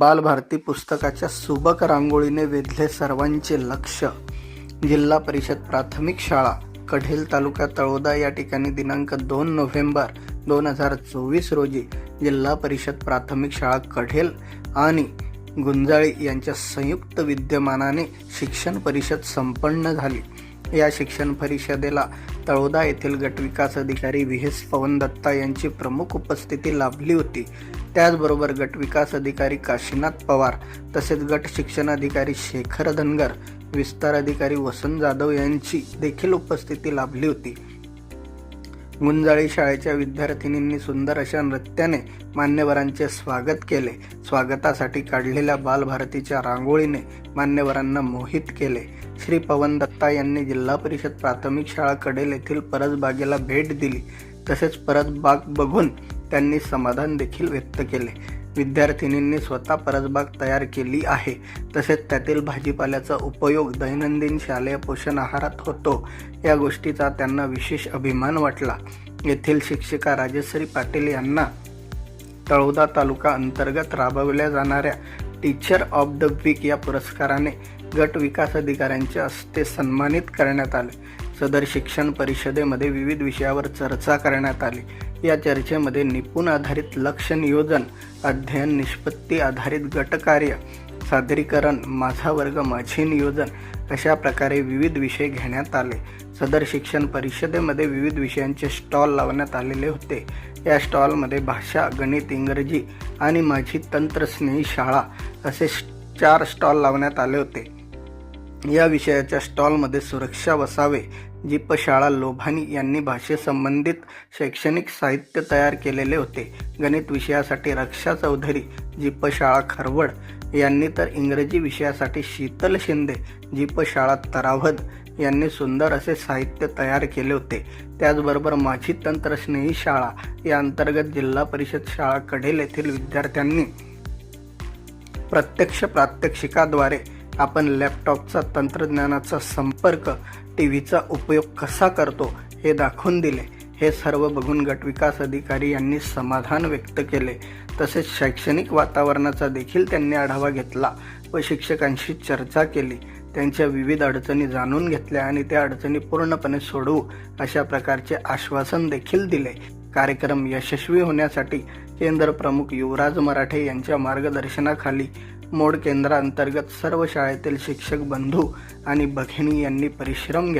बालभारती पुस्तकाच्या सुबक रांगोळीने वेधले सर्वांचे लक्ष. जिल्हा परिषद प्राथमिक शाळा कढेल तालुका तळोदा या ठिकाणी दिनांक दोन नोव्हेंबर दोन हजार चोवीस रोजी जिल्हा परिषद प्राथमिक शाळा कढेल आणि गुंजाळी यांच्या संयुक्त विद्यमानाने शिक्षण परिषद संपन्न झाली. या शिक्षण परिषदेला तळोदा येथील गटविकास अधिकारी व्ही. एस. पवन दत्ता यांची प्रमुख उपस्थिती लाभली होती. त्याचबरोबर गटविकास अधिकारी काशीनाथ पवार तसेच गट शिक्षण अधिकारी शेखर धनगर विस्तार अधिकारी वसंत जाधव यांची देखील उपस्थिती लाभली होती. गुंजाळी शाळेच्या विद्यार्थिनींनी सुंदर अशा नृत्याने मान्यवरांचे स्वागत केले. स्वागतासाठी काढलेल्या बालभारतीच्या रांगोळीने मान्यवरांना मोहित केले. श्री पवन दत्ता यांनी जिल्हा परिषद प्राथमिक शाळा कडेल येथील परसबागेला भेट दिली. तसेच परसबाग बघून त्यांनी समाधान देखील व्यक्त केले. विद्यार्थिनींनी स्वतः परसबाग तयार केली आहे. तसेच त्यातील भाजीपाल्याचा उपयोग दैनंदिन शालेय पोषण आहारात होतो. या गोष्टीचा त्यांना विशेष अभिमान वाटला. येथील शिक्षिका राजश्री पाटील यांना तळोदा तालुका अंतर्गत राबवल्या जाणाऱ्या टीचर ऑफ द वीक या पुरस्काराने गट विकास अधिकाऱ्यांच्या हस्ते सन्मानित करण्यात आले. सदर शिक्षण परिषदेमध्ये विविध विषयावर चर्चा करण्यात आली. या चर्चेमध्ये निपुण आधारित लक्ष नियोजन अध्ययन निष्पत्ती आधारित गटकार्य सादरीकरण माझा वर्ग माझे नियोजन अशा प्रकारे विविध विषय घेण्यात आले. सदर शिक्षण परिषदेमध्ये विविध विषयांचे स्टॉल लावण्यात आलेले होते. या स्टॉलमध्ये भाषा गणित इंग्रजी आणि माझी तंत्रस्नेही शाळा असे चार स्टॉल लावण्यात आले होते. या विषयाच्या स्टॉलमध्ये सुरक्षा वसावे जीपशाळा लोभानी यांनी भाषेसंबंधित शैक्षणिक साहित्य तयार केलेले होते. गणित विषयासाठी रक्षा चौधरी जीपशाळा खरवड यांनी तर इंग्रजी विषयासाठी शीतल शिंदे जीपशाळा तरावद यांनी सुंदर असे साहित्य तयार केले होते. त्याचबरोबर माझी तंत्रस्नेही शाळा या अंतर्गत जिल्हा परिषद शाळा कडेल येथील विद्यार्थ्यांनी प्रत्यक्ष प्रात्यक्षिकाद्वारे आपण लॅपटॉपचा तंत्रज्ञानाचा संपर्क टी व्हीचा उपयोग कसा करतो हे दाखवून दिले. हे सर्व बघून गटविकास अधिकारी यांनी समाधान व्यक्त केले. तसेच शैक्षणिक वातावरणाचा देखील त्यांनी आढावा घेतला व शिक्षकांशी चर्चा केली. त्यांच्या विविध अडचणी जाणून घेतल्या आणि त्या अडचणी पूर्णपणे सोडवू अशा प्रकारचे आश्वासन देखील दिले. कार्यक्रम यशस्वी होण्यासाठी केंद्र प्रमुख युवराज मराठे यांच्या मार्गदर्शनाखाली मोड केंद्रांतर्गत सर्व शाळेतील शिक्षक बंधू आणि भगिनी यांनी परिश्रम घेतले.